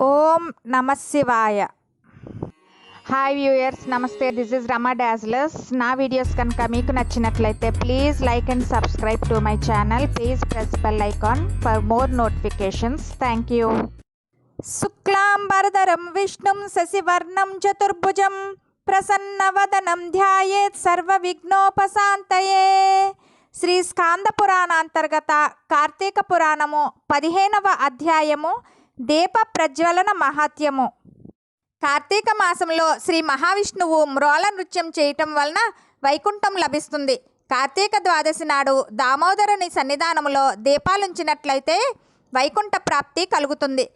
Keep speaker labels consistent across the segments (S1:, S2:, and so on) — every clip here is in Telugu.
S1: ఓం నమ శివాయ. హాయ్ వ్యూయర్స్ నమస్తే. దిస్ ఇస్ రమా డాజ్లర్స్ నా వీడియోస్ కనుక మీకు నచ్చినట్లయితే please like and subscribe to my channel please press bell icon for more notifications thank you శుక్లాంబరధరం విష్ణుం శశివర్ణం చతుర్భుజం ప్రసన్నవదనం ధ్యాయేత్ సర్వ విఘ్నోపశాంతయే శ్రీ స్కాంద పురాణాంతర్గత కార్తీక పురాణము పదిహేనవ అధ్యాయము దీప ప్రజ్వలన మహాత్యము. కార్తీక మాసంలో శ్రీ మహావిష్ణువు మ్రోల నృత్యం చేయటం వలన వైకుంఠం లభిస్తుంది. కార్తీక ద్వాదశి నాడు దామోదరుని సన్నిధానంలో దీపాలుంచినట్లయితే వైకుంఠ ప్రాప్తి కలుగుతుంది.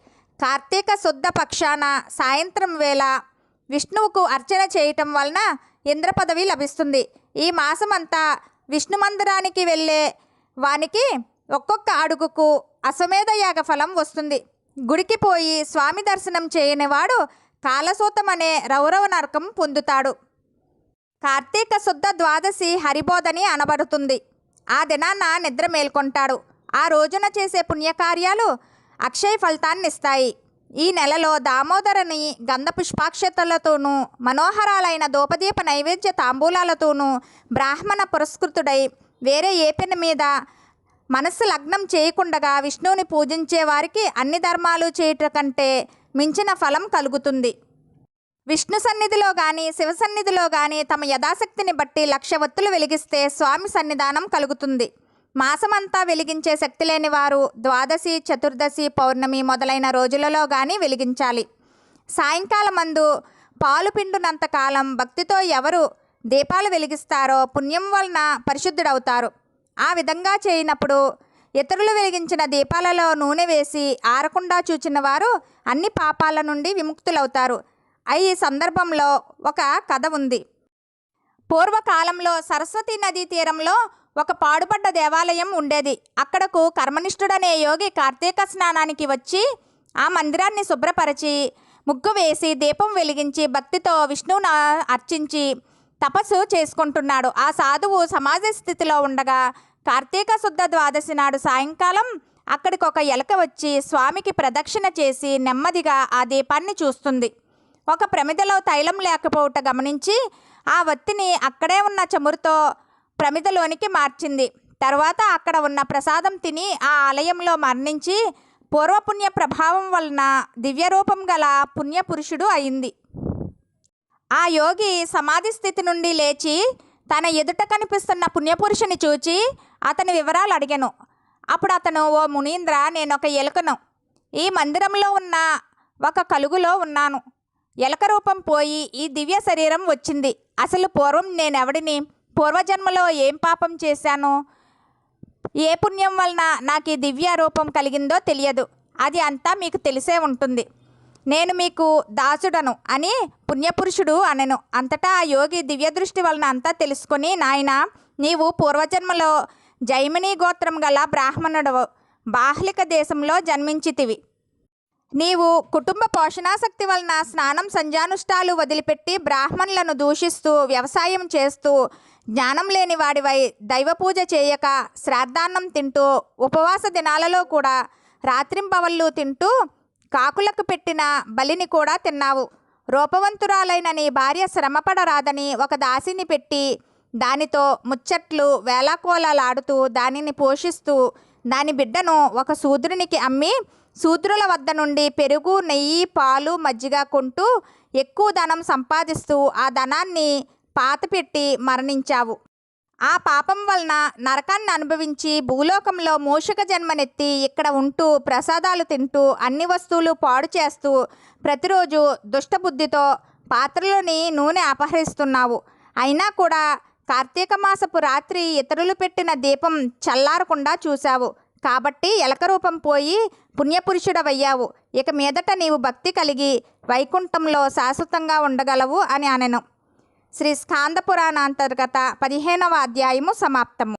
S1: కార్తీక శుద్ధ పక్షాన సాయంత్రం వేళ విష్ణువుకు అర్చన చేయటం వలన ఇంద్ర పదవి లభిస్తుంది. ఈ మాసమంతా విష్ణు మందిరానికి వెళ్ళే వానికి ఒక్కొక్క అడుగుకు అశ్వమేధ యాగ ఫలం వస్తుంది. గుడికి పోయి స్వామి దర్శనం చేయనివాడు కాలసూతం అనే రౌరవ నరకం పొందుతాడు. కార్తీక శుద్ధ ద్వాదశి హరిబోధని అనబడుతుంది. ఆ దినాన నిద్ర మేల్కొంటాడు. ఆ రోజున చేసే పుణ్యకార్యాలు అక్షయ ఫలితాన్ని ఇస్తాయి ఈ నెలలో దామోదరని గంధ పుష్పాక్షతలతోనూ మనోహరాలైన దోపదీప నైవేద్య తాంబూలాలతోనూ బ్రాహ్మణ పురస్కృతుడై వేరే ఏ మీద మనస్సు లగ్నం చేయకుండగా విష్ణువుని పూజించే వారికి అన్ని ధర్మాలు చేయుట కంటే మించిన ఫలం కలుగుతుంది. విష్ణు సన్నిధిలో కానీ శివ సన్నిధిలో కానీ తమ యథాశక్తిని బట్టి లక్ష ఒత్తులు వెలిగిస్తే స్వామి సన్నిధానం కలుగుతుంది. మాసమంతా వెలిగించే శక్తి లేని వారు ద్వాదశి చతుర్దశి పౌర్ణమి మొదలైన రోజులలో కానీ వెలిగించాలి. సాయంకాలం మందు పాలు పిండునంత కాలం భక్తితో ఎవరు దీపాలు వెలిగిస్తారో పుణ్యం వలన పరిశుద్ధుడవుతారు. ఆ విధంగా చేయనప్పుడు ఇతరులు వెలిగించిన దీపాలలో నూనె వేసి ఆరకుండా చూచిన వారు అన్ని పాపాల నుండి విముక్తులవుతారు. ఈ సందర్భంలో ఒక కథ ఉంది. పూర్వకాలంలో సరస్వతి నదీ తీరంలో ఒక పాడుపడ్డ దేవాలయం ఉండేది. అక్కడకు కర్మనిష్ఠుడనే యోగి కార్తీక స్నానానికి వచ్చి ఆ మందిరాన్ని శుభ్రపరిచి ముగ్గు వేసి దీపం వెలిగించి భక్తితో విష్ణువును అర్చించి తపస్సు చేసుకుంటున్నాడు. ఆ సాధువు సమాజ స్థితిలో ఉండగా కార్తీక శుద్ధ ద్వాదశి నాడు సాయంకాలం అక్కడికి ఒక ఎలక వచ్చి స్వామికి ప్రదక్షిణ చేసి నెమ్మదిగా ఆ దీపాన్ని చూస్తుంది. ఒక ప్రమిదలో తైలం లేకపోవట గమనించి ఆ వత్తిని అక్కడే ఉన్న చమురుతో ప్రమిదలోనికి మార్చింది. తర్వాత అక్కడ ఉన్న ప్రసాదం తిని ఆ ఆలయంలో మరణించి పూర్వపుణ్య ప్రభావం వలన దివ్యరూపం గల పుణ్యపురుషుడు అయింది. ఆ యోగి సమాధి స్థితి నుండి లేచి తన ఎదుట కనిపిస్తున్న పుణ్యపురుషుని చూచి అతని వివరాలు అడిగాను. అప్పుడు అతను ఓ మునీంద్ర నేను ఒక ఎలుకను. ఈ మందిరంలో ఉన్న ఒక కలుగులో ఉన్నాను. ఎలక రూపం పోయి ఈ దివ్య శరీరం వచ్చింది. అసలు పూర్వం నేనెవడిని? పూర్వజన్మలో ఏం పాపం చేశాను? ఏ పుణ్యం వలన నాకు ఈ దివ్య రూపం కలిగిందో తెలియదు. అది అంతా మీకు తెలిసే ఉంటుంది. నేను మీకు దాసుడను అని పుణ్యపురుషుడు అనెను. అంతటా ఆ యోగి దివ్య దృష్టి వలన అంతా తెలుసుకొని నాయన నీవు పూర్వజన్మలో జైమిని గోత్రం గల బ్రాహ్మణుడవు. బాహ్లిక దేశంలో జన్మించితివి. నీవు కుటుంబ పోషణాశక్తి వలన స్నానం సంధ్యానుష్ఠాలు వదిలిపెట్టి బ్రాహ్మణులను దూషిస్తూ వ్యవసాయం చేస్తూ జ్ఞానం లేని వాడివై దైవ పూజ చేయక శ్రాద్ధాన్నం తింటూ ఉపవాస దినాలలో కూడా రాత్రింపవళ్ళు తింటూ కాకులకు పెట్టిన బలిని కూడా తిన్నావు. రూపవంతురాలైన నీ భార్య శ్రమపడరాదని ఒక దాసిని పెట్టి దానితో ముచ్చట్లు వేలాకోలాలాడుతూ దానిని పోషిస్తూ దాని బిడ్డను ఒక శూద్రునికి అమ్మి శూద్రుల వద్ద నుండి పెరుగు నెయ్యి పాలు మజ్జిగ కొంటూ ఎక్కువ ధనం సంపాదిస్తూ ఆ ధనాన్ని పాతపెట్టి మరణించావు. ఆ పాపం వలన నరకాన్ని అనుభవించి భూలోకంలో మూషిక జన్మనెత్తి ఇక్కడ ఉంటూ ప్రసాదాలు తింటూ అన్ని వస్తువులు పాడు చేస్తూ ప్రతిరోజు దుష్టబుద్ధితో పాత్రలోని నూనె అపహరిస్తున్నావు. అయినా కూడా కార్తీక మాసపు రాత్రి ఇతరులు పెట్టిన దీపం చల్లారకుండా చూశావు. కాబట్టి ఎలక రూపం పోయి పుణ్యపురుషుడవయ్యావు. ఇక మీదట నీవు భక్తి కలిగి వైకుంఠంలో శాశ్వతంగా ఉండగలవు అని అనెను. శ్రీ స్కాంద పురాణ అంతర్గత పదిహేనవ అధ్యాయము సమాప్తము.